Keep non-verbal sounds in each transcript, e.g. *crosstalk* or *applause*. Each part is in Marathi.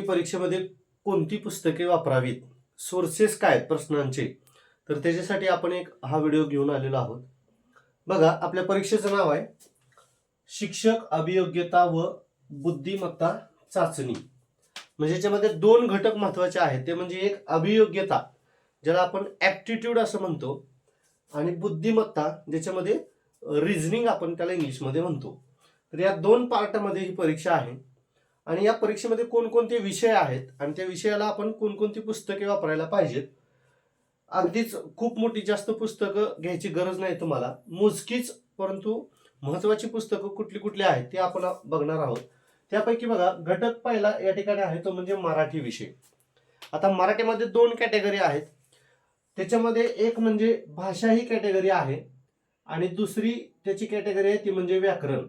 परीक्षेमध्ये कोणती पुस्तके वापरावीत? सोर्सेस काय प्रश्नांचे? तर त्याच्यासाठी आपण एक हा व्हिडिओ घेऊन आलेलो आहोत. बघा आपल्या परीक्षेचं नाव आहे शिक्षक अभियोग्यता व बुद्धिमत्ता चाचणी. म्हणजे याच्यामध्ये दोन घटक महत्त्वाचे आहेत. ते म्हणजे एक अभियोग्यता ज्याला आपण ऍप्टिट्यूड असं म्हणतो आणि बुद्धिमत्ता ज्याच्यामध्ये रिझनिंग आपण त्याला इंग्लिशमध्ये म्हणतो. तर या दोन पार्टमध्ये ही परीक्षा आहे. आणि या परीक्षेमध्ये कोणकोणते विषय आहेत? आणि त्या विषयाला आपण कोणकोणती पुस्तके वापरायला पाहिजेत? अगदीच खूप मोठी जास्त पुस्तकं घ्यायची गरज नाही तुम्हाला. मोजकीच परंतु महत्वाची पुस्तकं कुठली कुठली आहेत ते आपण बघणार आहोत. त्यापैकी बघा घटक पहिला या ठिकाणी आहे तो म्हणजे मराठी विषय. आता मराठीमध्ये दोन कॅटेगरी आहेत. त्याच्यामध्ये एक म्हणजे भाषा ही कॅटेगरी आहे आणि दुसरी त्याची कॅटेगरी आहे ती म्हणजे व्याकरण.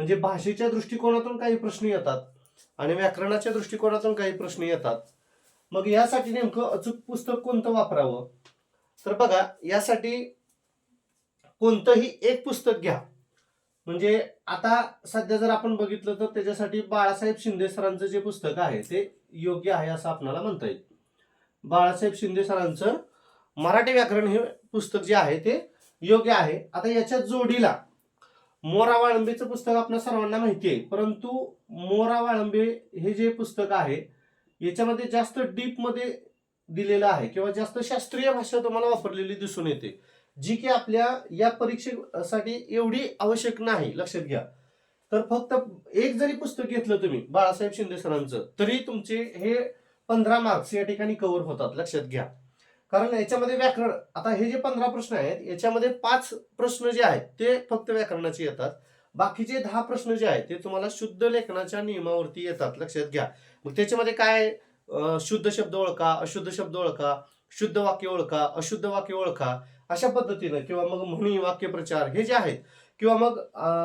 म्हणजे भाषेच्या दृष्टिकोनातून काही प्रश्न येतात आणि व्याकरणाच्या दृष्टिकोनातून काही प्रश्न येतात. मग यासाठी नेमकं अचूक पुस्तक कोणतं वापरावं? तर बघा यासाठी कोणतंही एक पुस्तक घ्या. म्हणजे आता सध्या जर आपण बघितलं तर त्याच्यासाठी बाळासाहेब शिंदे सरांचं जे पुस्तक आहे ते योग्य आहे असं आपल्याला म्हणता येईल. बाळासाहेब शिंदे सरांचं मराठी व्याकरण हे पुस्तक जे आहे ते योग्य आहे. आता याच्या जोडीला मोरा वाळंबेचं पुस्तक आपल्या सर्वांना माहिती आहे. परंतु मोरा वाळंबे हे जे पुस्तक आहे याच्यामध्ये जास्त डीपमध्ये दिलेलं आहे किंवा जास्त शास्त्रीय भाषा तुम्हाला वापरलेली दिसून येते. जी की आपल्या या परीक्षेसाठी एवढी आवश्यक नाही लक्षात घ्या. तर फक्त एक जरी पुस्तक घेतलं तुम्ही बाळासाहेब शिंदे सरांचं तरी तुमचे हे पंधरा मार्क्स या ठिकाणी कव्हर होतात लक्षात घ्या. कारण याच्यामध्ये व्याकरण आता हे जे पंधरा प्रश्न आहेत याच्यामध्ये पाच प्रश्न जे आहेत ते फक्त व्याकरणाचे येतात. बाकीचे दहा प्रश्न जे आहेत ते तुम्हाला शुद्ध लेखनाच्या नियमावरती येतात. लक्षात घ्या. मग त्याच्यामध्ये काय शुद्ध शब्द ओळखा अशुद्ध शब्द ओळखा शुद्ध वाक्य ओळखा अशुद्ध वाक्य ओळखा अशा पद्धतीनं किंवा मग म्हणी वाक्यप्रचार हे जे आहेत किंवा मग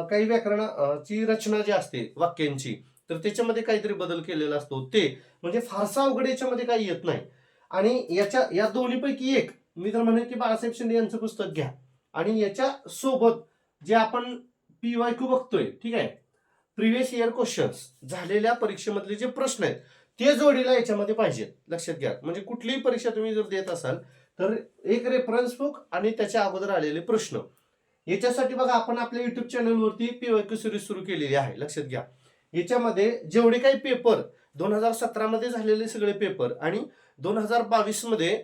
काही व्याकरणाची रचना जी असते वाक्यांची तर त्याच्यामध्ये काहीतरी बदल केलेला असतो. ते म्हणजे फारसा अवघड याच्यामध्ये काही येत नाही. आणि याच्या या दोन्हीपैकी एक मी तर म्हणेन की बाळासाहेब शिंदे यांचं पुस्तक घ्या. आणि याच्या सोबत जे आपण पी वाय क्यू बघतोय ठीक आहे? प्रिव्हियस इयर क्वेश्चन्स झालेल्या परीक्षेमधले जे प्रश्न आहेत ते जोडीला याच्यामध्ये पाहिजेत लक्षात घ्या. म्हणजे कुठलीही परीक्षा तुम्ही जर देत असाल तर एक रेफरन्स बुक आणि त्याच्या अगोदर आलेले प्रश्न. याच्यासाठी बघा आपण आपल्या युट्यूब चॅनलवरती पी वाय क्यू सिरीज सुरू केलेली आहे लक्षात घ्या. याच्यामध्ये जेवढे काही पेपर दोन हजार सतरामध्ये झालेले सगळे पेपर आणि दोन हजार बावीसमध्ये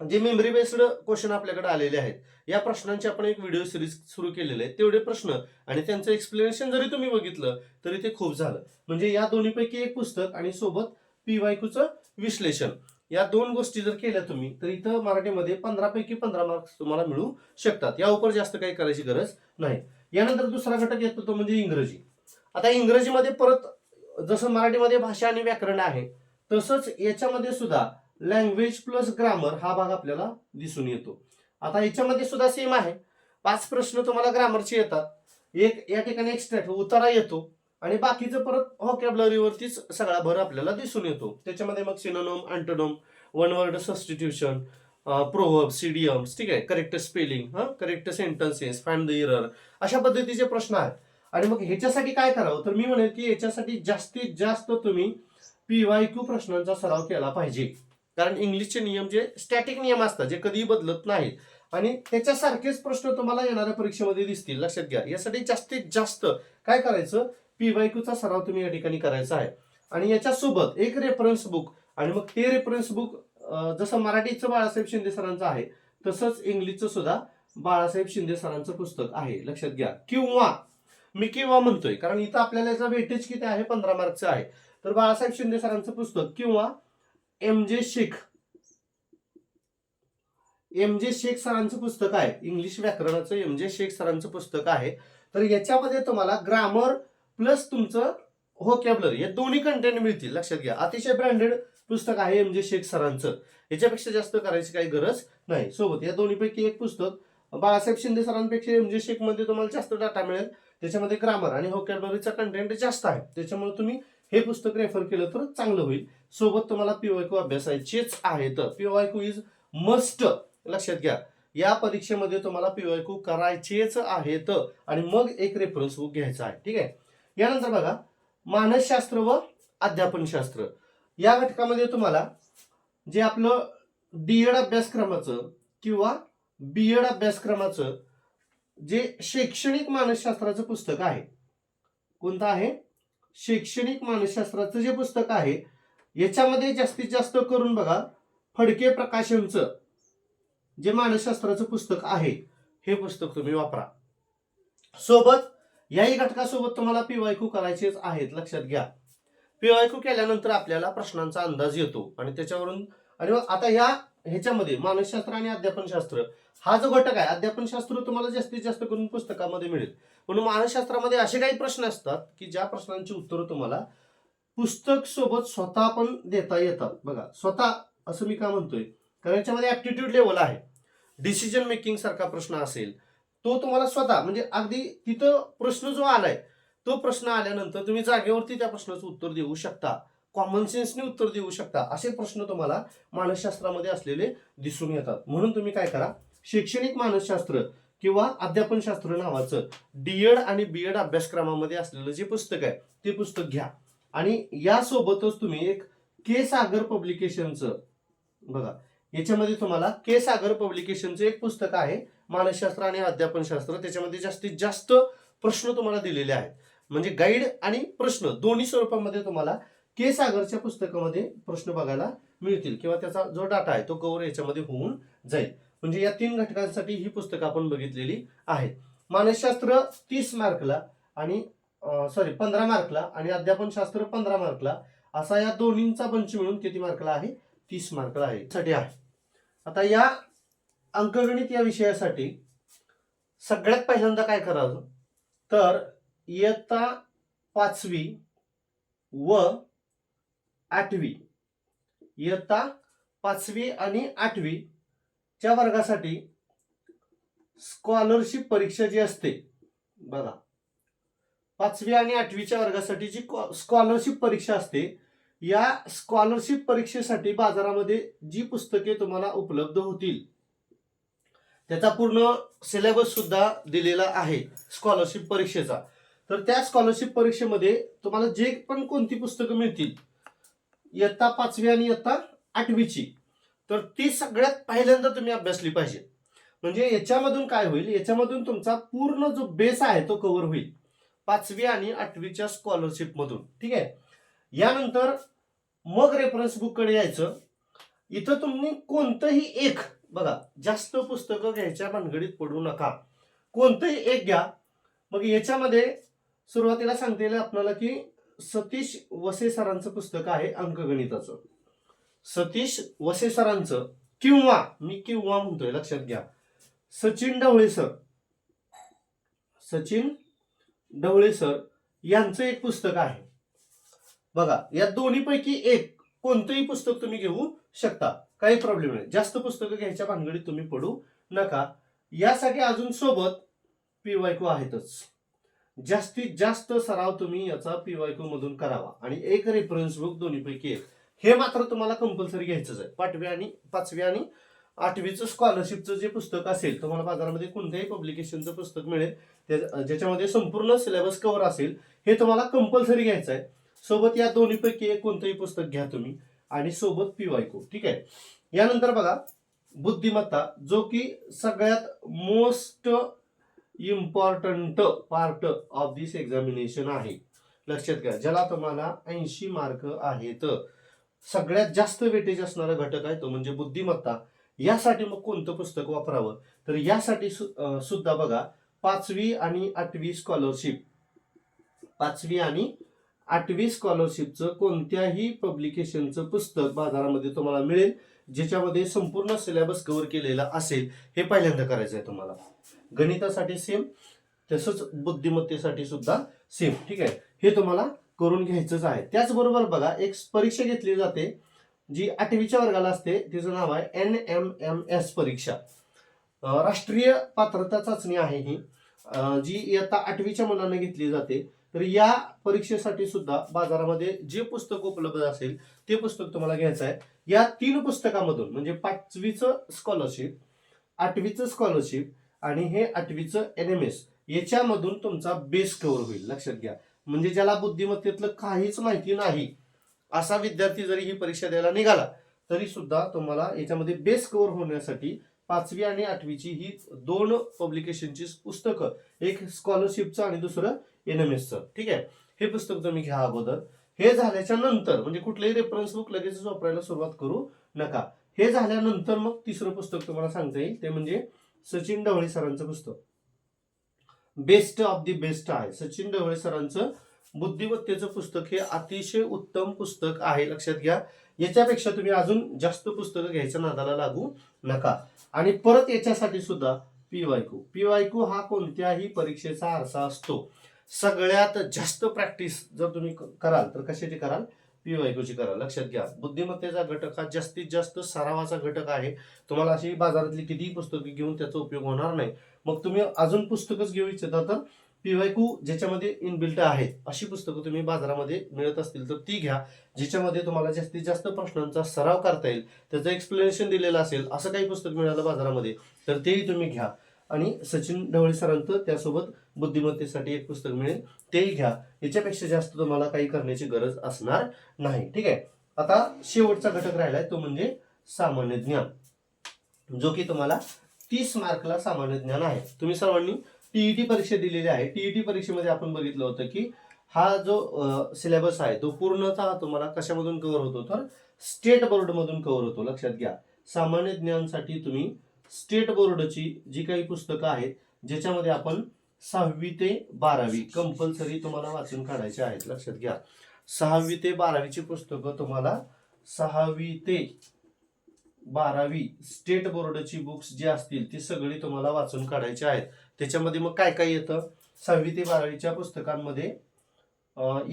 जे मेमरी बेस्ड क्वेश्चन आपल्याकडे आलेले आहेत या प्रश्नांची आपण एक व्हिडिओ सिरीज सुरू केलेले आहे तेवढे प्रश्न आणि त्यांचं एक्सप्लेनेशन जरी तुम्ही बघितलं तरी ते खूप झालं. म्हणजे या दोन्हीपैकी एक पुस्तक आणि सोबत पी वायकूचं विश्लेषण. या दोन गोष्टी जर केल्या तुम्ही तर इथं मराठीमध्ये पंधरापैकी पंधरा मार्क्स तुम्हाला मिळू शकतात. या उपर जास्त काही करायची गरज नाही. यानंतर दुसरा घटक येतो तो म्हणजे इंग्रजी. आता इंग्रजीमध्ये परत जसं मराठीमध्ये भाषा आणि व्याकरण आहे तसंच याच्यामध्ये सुद्धा लँग्वेज प्लस ग्रामर हा भाग आपल्याला दिसून येतो. आता याच्यामध्ये सुद्धा सेम आहे. पाच प्रश्न तुम्हाला ग्रामरचे येतात. एक या ठिकाणी एक्स्ट्रा उतारा येतो आणि बाकीचं परत व्हॉकॅबलरीवरतीच सगळा भर आपल्याला दिसून येतो. त्याच्यामध्ये मग synonym antonym one word substitution proverb सीडीएम्स ठीक आहे? करेक्ट स्पेलिंग हा? Correct sentences find the error अशा पद्धतीचे प्रश्न आहेत. आणि मग ह्याच्यासाठी काय करावं? तर मी म्हणेल की याच्यासाठी जास्तीत जास्त तुम्ही पीवाय क्यू प्रश्नांचा सराव केला पाहिजे. कारण इंग्लिशचे नियम जे स्टॅटिक नियम असतात जे कधीही बदलत नाहीत. आणि त्याच्यासारखेच प्रश्न तुम्हाला येणाऱ्या परीक्षेमध्ये दिसतील. लक्षात घ्या. यासाठी जास्तीत जास्त काय करायचं? पीवाय चा सराव तुम्ही या ठिकाणी करायचा आहे. आणि याच्यासोबत एक रेफरन्स बुक आणि मग ते रेफरन्स बुक जसं मराठीचं बाळासाहेब शिंदे सरांचं आहे तसंच इंग्लिशचं सुद्धा बाळासाहेब शिंदे सरांचं पुस्तक आहे. लक्षात घ्या. किंवा मी किंवा म्हणतोय कारण इथं आपल्याला याचा वेटेज किती आहे? पंधरा मार्कचं आहे. तर बाळासाहेब शिंदे सरांचं पुस्तक किंवा एम जे शेख. एम जे शेख सरांचं पुस्तक आहे. इंग्लिश व्याकरणाचं एम जे शेख सरांचं पुस्तक आहे. तर याच्यामध्ये तुम्हाला ग्रामर प्लस तुमचं व्होकॅबलरी हे दोन्ही कंटेंट मिळतील. लक्षात घ्या. अतिशय ब्रँडेड पुस्तक आहे एम जे शेख सरांचं. याच्यापेक्षा जास्त करायची काही गरज नाही. सोबत या दोन्हीपैकी एक पुस्तक बाळासाहेब शिंदे सरांपेक्षा एम जे शेखमध्ये तुम्हाला जास्त डाटा मिळेल. त्याच्यामध्ये ग्रामर आणि व्होकॅबलरीचा कंटेंट जास्त आहे. त्याच्यामुळे तुम्ही हे पुस्तक रेफर केलं तर चांगलं होईल. सोबत तुम्हाला पीवायकू अभ्यासायचेच आहेत. पीवायकू इज मस्ट लक्षात घ्या. या परीक्षेमध्ये तुम्हाला पीवायकू करायचेच आहेत आणि मग एक रेफरन्स बुक घ्यायचा आहे. ठीक आहे? यानंतर बघा मानसशास्त्र व अध्यापनशास्त्र. या घटकामध्ये तुम्हाला जे आपलं डीएड अभ्यासक्रमाचं किंवा बी एड अभ्यासक्रमाचं जे शैक्षणिक मानसशास्त्राचं पुस्तक आहे. कोणतं आहे? शैक्षणिक मानसशास्त्राचं जे पुस्तक आहे याच्यामध्ये जास्तीत जास्त करून बघा फडके प्रकाशनचं जे मानसशास्त्राचं पुस्तक आहे हे पुस्तक तुम्ही वापरा. सोबत याही घटकासोबत तुम्हाला पीवायकू करायचेच आहेत लक्षात घ्या. पीवायकू केल्यानंतर आपल्याला प्रश्नांचा अंदाज येतो आणि त्याच्यावरून आणि आता ह्या ह्याच्यामध्ये मानसशास्त्र आणि अध्यापनशास्त्र हा जो घटक आहे अध्यापनशास्त्र तुम्हाला जास्तीत जास्त करून पुस्तकामध्ये मिळेल. म्हणून मानसशास्त्रामध्ये असे काही प्रश्न असतात की ज्या प्रश्नांची उत्तरं तुम्हाला पुस्तक सोबत स्वतः पण देता येतात. बघा स्वतः असं मी का म्हणतोय? कारण याच्यामध्ये ऍप्टिट्यूड लेवल आहे. डिसिजन मेकिंग सारखा प्रश्न असेल तो तुम्हाला स्वतः म्हणजे अगदी तिथं प्रश्न जो आलाय तो प्रश्न आल्यानंतर तुम्ही जागेवरती त्या प्रश्नाचं उत्तर देऊ शकता. कॉमन सेन्सने उत्तर देऊ शकता. असे प्रश्न तुम्हाला मानसशास्त्रामध्ये असलेले दिसून येतात. म्हणून तुम्ही काय करा? शैक्षणिक मानसशास्त्र किंवा अध्यापनशास्त्र नावाचं डीएड आणि बीएड अभ्यासक्रमामध्ये असलेलं जे पुस्तक आहे ते पुस्तक घ्या. आणि यासोबतच तुम्ही एक के सागर पब्लिकेशनचं बघा. याच्यामध्ये तुम्हाला के सागर पब्लिकेशनचं एक पुस्तक आहे मानसशास्त्र आणि अध्यापनशास्त्र. त्याच्यामध्ये जास्तीत जास्त प्रश्न तुम्हाला दिलेले आहेत. म्हणजे गाईड आणि प्रश्न दोन्ही स्वरूपामध्ये तुम्हाला के सागरच्या पुस्तकामध्ये प्रश्न बघायला मिळतील किंवा त्याचा जो डाटा आहे तो कवर याच्यामध्ये होऊन जाईल. म्हणजे या तीन घटकांसाठी ही पुस्तकं आपण बघितलेली आहेत. मानसशास्त्र तीस मार्कला आणि सॉरी पंधरा मार्कला आणि अध्यापनशास्त्र पंधरा मार्कला असा या दोन्हींचा बंच मिळून किती मार्कला आहे? तीस मार्कला आहे. साठी आहे. आता या अंकगणित या विषयासाठी सगळ्यात पहिल्यांदा काय करावं? तर इयत्ता पाचवी व आठवी. इयत्ता पाचवी आणि आठवी च्या वर्गासाठी स्कॉलरशिप परीक्षा जी असते बघा. पाचवी आणि आठवीच्या वर्गासाठी जी स्कॉलरशिप परीक्षा असते या स्कॉलरशिप परीक्षेसाठी बाजारामध्ये जी पुस्तके तुम्हाला उपलब्ध होतील त्याचा पूर्ण सिलेबस सुद्धा दिलेला आहे स्कॉलरशिप परीक्षेचा. तर त्या स्कॉलरशिप परीक्षेमध्ये तुम्हाला जे पण कोणती पुस्तकं मिळतील इयत्ता पाचवी आणि इयत्ता आठवीची. तर ती सगळ्यात पहिल्यांदा तुम्ही अभ्यासली पाहिजे. म्हणजे याच्यामधून काय होईल? याच्यामधून तुमचा पूर्ण जो बेस आहे तो कव्हर होईल. पाचवी आणि आठवीच्या स्कॉलरशिपमधून ठीक आहे? यानंतर मग रेफरन्स बुककडे यायचं. इथं तुम्ही कोणतंही एक बघा जास्त पुस्तकं घ्यायच्या भानगडीत पडू नका. कोणतंही एक घ्या. मग याच्यामध्ये सुरुवातीला सांगतेलं आपल्याला की सतीश वसे सरांचं पुस्तक आहे अंकगणिताचं. सतीश वसे सरांचं किंवा मी किंवा म्हणतोय लक्षात घ्या. सचिन ढवळे सर. सचिन ढवळे सर यांचं एक पुस्तक आहे. बघा या दोन्हीपैकी एक कोणतंही पुस्तक तुम्ही घेऊ शकता. काही प्रॉब्लेम नाही. जास्त पुस्तकं घ्यायच्या भानगडीत तुम्ही पडू नका. यासाठी अजून सोबत पीवायक्यू आहेतच. जास्तीत जास्त सराव तुम्ही याचा पीवायक्यू मधून करावा. आणि एक रेफरन्स बुक दोन्हीपैकी एक. हे मात्र तुम्हाला कंपल्सरी घ्यायचंच आहे. पाचवी आणि पाचवी आणि आठवीचं स्कॉलरशिपचं जे पुस्तक असेल तुम्हाला बाजारामध्ये कोणत्याही पब्लिकेशनचं पुस्तक मिळेल ज्याच्यामध्ये संपूर्ण सिलेबस कव्हर असेल हे तुम्हाला कंपल्सरी घ्यायचं आहे सोबत या दोन्हीपैकी एक कोणतंही पुस्तक घ्या तुम्ही. आणि सोबत पिवायको ठीक आहे? यानंतर बघा बुद्धिमत्ता जो की सगळ्यात most important part of this examination आहे. लक्षात घ्या ज्याला तुम्हाला ऐंशी मार्क आहेत. सगळ्यात जास्त वेटेज असणारा घटक आहे तो म्हणजे बुद्धिमत्ता. यासाठी मग कोणतं पुस्तक वापरावं? तर यासाठी सु- सुद्धा बघा पाचवी आणि आठवी स्कॉलरशिप पाचवी आणि आठवी स्कॉलरशिपचं कोणत्याही पब्लिकेशनचं पुस्तक बाजारामध्ये तुम्हाला मिळेल ज्याच्यामध्ये संपूर्ण सिलेबस कव्हर केलेला असेल. हे पहिल्यांदा करायचं आहे तुम्हाला. गणितासाठी सेम तसंच बुद्धिमत्तेसाठी सुद्धा सेम ठीक आहे? हे तुम्हाला करून घ्यायचंच आहे. त्याचबरोबर बघा एक परीक्षा घेतली जाते जी आठवीच्या वर्गाला असते. तिचं नाव आहे एन एम एम एस परीक्षा. राष्ट्रीय पात्रता चाचणी आहे ही. जी इयत्ता आठवीच्या मुलांना घेतली जाते. तर या परीक्षेसाठी सुद्धा बाजारामध्ये जे पुस्तक उपलब्ध असेल ते पुस्तक तुम्हाला घ्यायचं आहे. या तीन पुस्तकामधून म्हणजे पाचवीचं स्कॉलरशिप आठवीचं स्कॉलरशिप आणि हे आठवीचं एन एम एस याच्यामधून तुमचा बेस कव्हर होईल. लक्षात घ्या. म्हणजे ज्याला बुद्धिमत्तेतलं काहीच माहिती नाही असा विद्यार्थी जरी ही परीक्षा द्यायला निघाला तरी सुद्धा तुम्हाला याच्यामध्ये बेस कव्हर होण्यासाठी पाचवी आणि आठवीची ही दोन पब्लिकेशनची पुस्तकं एक स्कॉलरशिपचं आणि दुसरं एन एम एसचं ठीक आहे? हे पुस्तक तुम्ही घ्या अगोदर. हे झाल्याच्यानंतर म्हणजे कुठलेही रेफरन्स बुक लगेच वापरायला सुरुवात करू नका. हे झाल्यानंतर मग तिसरं पुस्तक तुम्हाला सांगता येईल ते म्हणजे सचिन ढवळे सरांचं पुस्तक. बेस्ट ऑफ दी बेस्ट आहे. सचिन ढवळे सरांचं बुद्धिमत्तेचं पुस्तक हे अतिशय उत्तम पुस्तक आहे. लक्षात घ्या. याच्यापेक्षा तुम्ही अजून जास्त पुस्तकं घ्यायच्या नादाला लागू नका. आणि परत याच्यासाठी सुद्धा पीवायकू पीवायकू हा कोणत्याही परीक्षेचा आरसा असतो. सगळ्यात जास्त प्रॅक्टिस जर तुम्ही क- कराल तर कशाची कराल? पीवायकूची करा. लक्षात घ्या. बुद्धिमत्तेचा घटक हा जास्तीत जास्त सरावाचा घटक आहे. तुम्हाला अशी बाजारातली कितीही पुस्तके घेऊन त्याचा उपयोग होणार नाही. मग तुम्ही अजून पुस्तकच घेऊ इच्छिता तर पीवायकू ज्याच्यामध्ये इनबिल्ट आहेत अशी पुस्तकं तुम्ही बाजारामध्ये मिळत असतील तर ती घ्या. ज्याच्यामध्ये तुम्हाला जास्तीत जास्त प्रश्नांचा सराव करता येईल त्याचं एक्सप्लेनेशन दिलेलं असेल असं काही पुस्तक मिळालं बाजारामध्ये तर तेही तुम्ही घ्या. आणि सचिन ढवळे सरांचं त्यासोबत बुद्धिमत्तेसाठी एक पुस्तक मिळेल. तेही घ्या. याच्यापेक्षा जास्त तुम्हाला काही करण्याची गरज असणार नाही. ठीक आहे? आता शेवटचा घटक राहिलाय तो म्हणजे सामान्य ज्ञान. जो की तुम्हाला तीस मार्कला सामान्य ज्ञान आहे. तुम्ही सर्वांनी टीईटी परीक्षा दिलेली आहे. टीईटी परीक्षेमध्ये आपण बघितलं होतं की हा जो सिलेबस आहे तो पूर्णतः तुम्हाला कशामधून कव्हर होतो? तर स्टेट बोर्डमधून कव्हर होतो. लक्षात घ्या. सामान्य ज्ञानसाठी तुम्ही स्टेट बोर्डची जी काही पुस्तकं आहेत ज्याच्यामध्ये आपण सहावी ते बारावी कंपल्सरी तुम्हाला वाचून काढायचे आहेत. लक्षात घ्या. सहावी ते बारावीची पुस्तकं तुम्हाला सहावी ते बारावी स्टेट बोर्डची बुक्स जी असतील ती सगळी तुम्हाला वाचून काढायची आहेत. त्याच्यामध्ये मग काय काय येतं? सहावी ते बारावीच्या पुस्तकांमध्ये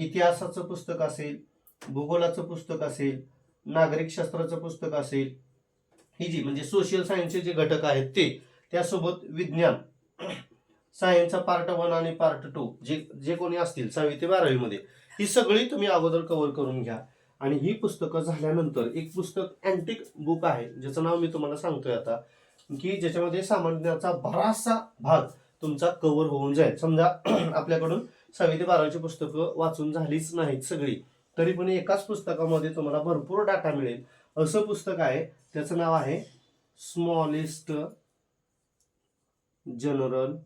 इतिहासाचं पुस्तक असेल भूगोलाचं पुस्तक असेल नागरिकशास्त्राचं पुस्तक असेल ही जी म्हणजे सोशल सायन्सचे जे घटक आहेत ते त्यासोबत विज्ञान. सायन्सचा पार्ट वन आणि पार्ट टू जे जे कोणी असतील सहावी ते बारावीमध्ये ही सगळी तुम्ही अगोदर कव्हर करून घ्या. आणि ही पुस्तकं झाल्यानंतर एक पुस्तक अँटिक बुक आहे ज्याचं नाव मी तुम्हाला सांगतोय आता की ज्याच्यामध्ये सामान्याचा बराचसा भाग तुमचा कव्हर होऊन जाईल. समजा *clears throat* आपल्याकडून सहावी ते बारावीची पुस्तकं वाचून झालीच नाहीत सगळी. तरी पण एकाच पुस्तकामध्ये तुम्हाला भरपूर डाटा मिळेल. असं पुस्तक आहे. त्याचं नाव आहे smallest general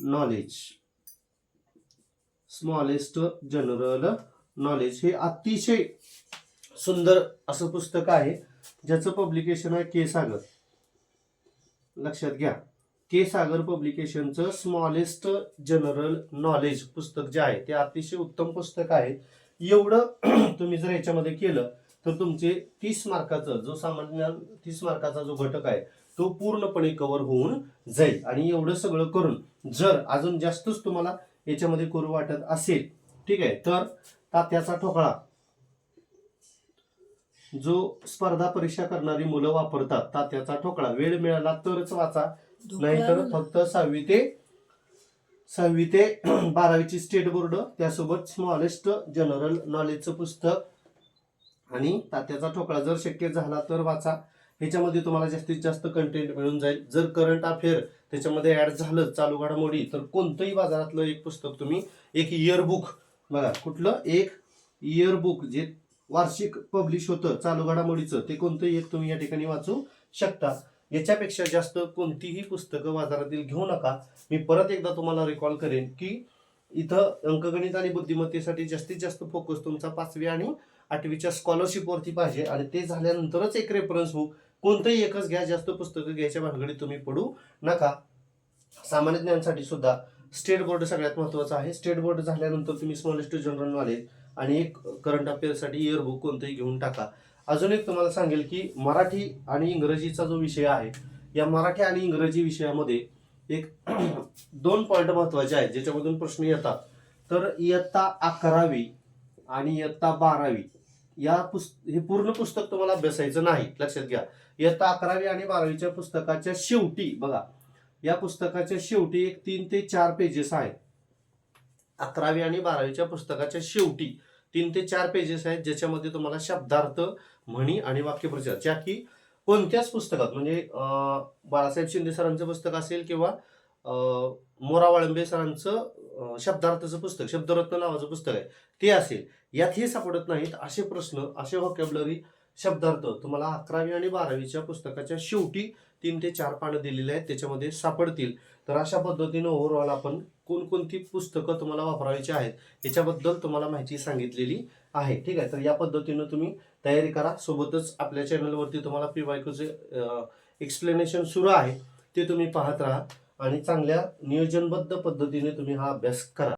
knowledge smallest general knowledge हे अतिशय सुंदर असं पुस्तक आहे. ज्याचं पब्लिकेशन आहे के सागर. लक्षात घ्या. के सागर पब्लिकेशनचं स्मॉलेस्ट जनरल नॉलेज पुस्तक जे आहे ते अतिशय उत्तम पुस्तक आहे. एवढं *clears throat* तुम्ही जर याच्यामध्ये केलं तर तुमचे तीस मार्काचं जो सामान्य तीस मार्काचा जो घटक आहे तो पूर्णपणे कव्हर होऊन जाईल. आणि एवढं सगळं करून जर अजून जास्तच तुम्हाला याच्यामध्ये करू वाटत असेल ठीक आहे तर तात्याचा ठोकळा. जो स्पर्धा परीक्षा करणारी मुलं वापरतात तात्याचा ठोकळा. वेळ मिळाला तरच वाचा नाहीतर फक्त सहावी ते सहावी ते बारावीची स्टेट बोर्ड त्यासोबत स्मॉलेस्ट जनरल नॉलेजचं पुस्तक आणि तात्याचा ठोकळा जर शक्य झाला तर वाचा. ह्याच्यामध्ये तुम्हाला जास्तीत जास्त कंटेंट मिळून जाईल. जर करंट अफेअर त्याच्यामध्ये ऍड झालं चालू घडामोडी तर कोणतंही बाजारातलं एक पुस्तक तुम्ही एक इयरबुक बघा कुठलं? एक इयरबुक जे वार्षिक पब्लिश होतं चालू घडामोडीचं ते कोणतंही एक तुम्ही या ठिकाणी वाचू शकता. याच्यापेक्षा जास्त कोणतीही पुस्तकं बाजारातील घेऊ नका. मी परत एकदा तुम्हाला रिकॉल करेन की इथं अंकगणित आणि बुद्धिमत्तेसाठी जास्तीत जास्त फोकस तुमचा पाचवी आणि आठवीच्या स्कॉलरशिपवरती पाहिजे. आणि ते झाल्यानंतरच एक रेफरन्स बुक कोणतंही एकच घ्या जास्त पुस्तकं घ्यायच्या भानगडीत तुम्ही पडू नका. सामान्य ज्ञानसाठी सुद्धा स्टेट बोर्ड सगळ्यात महत्त्वाचा आहे. स्टेट बोर्ड झाल्यानंतर तुम्ही स्मॉलेस्ट जनरल नॉलेज आणि एक करंट अफेअरसाठी इयरबुक कोणतंही घेऊन टाका. अजून एक तुम्हाला सांगेल की मराठी आणि इंग्रजीचा जो विषय आहे या मराठी आणि इंग्रजी विषयामध्ये एक *clears throat* दोन पॉईंट महत्त्वाचे आहेत ज्याच्यामधून प्रश्न येतात. तर इयत्ता अकरावी आणि इयत्ता बारावी या पुस्त हे पूर्ण पुस्तक तुम्हाला अभ्यासायचं नाही लक्षात घ्या. इयत्ता अकरावी आणि बारावीच्या पुस्तकाच्या शेवटी बघा या पुस्तकाच्या शेवटी एक तीन ते चार पेजेस आहेत. अकरावी आणि बारावीच्या पुस्तकाच्या शेवटी तीन ते चार पेजेस आहेत ज्याच्यामध्ये तुम्हाला शब्दार्थ म्हणी आणि वाक्यप्रचार ज्या की कोणत्याच पुस्तकात म्हणजे बाळासाहेब शिंदे सरांचं पुस्तक असेल किंवा मोरा वाळंबे सरांचं शब्दार्थाचं पुस्तक शब्दरत्न नावाचं पुस्तक आहे ते असेल. यात हे सापडत नाहीत असे प्रश्न असे व्हॉकॅबलरी शब्दार्थ तुम्हाला अकरावी आणि बारावीच्या पुस्तकाच्या शेवटी तीन ते चार पानं दिलेली आहेत त्याच्यामध्ये सापडतील. तर अशा पद्धतीनं ओव्हरऑल आपण कोणकोणती पुस्तकं तुम्हाला वापरायची आहेत याच्याबद्दल तुम्हाला माहिती सांगितलेली आहे. ठीक आहे तर या पद्धतीनं तुम्ही तयारी करा. सोबतच आपल्या चॅनलवरती तुम्हाला पी वायकोचे एक्सप्लेनेशन सुरू आहे ते तुम्ही पाहत राहा आणि चांगल्या नियोजनबद्ध पद्धतीने तुम्ही हा अभ्यास करा.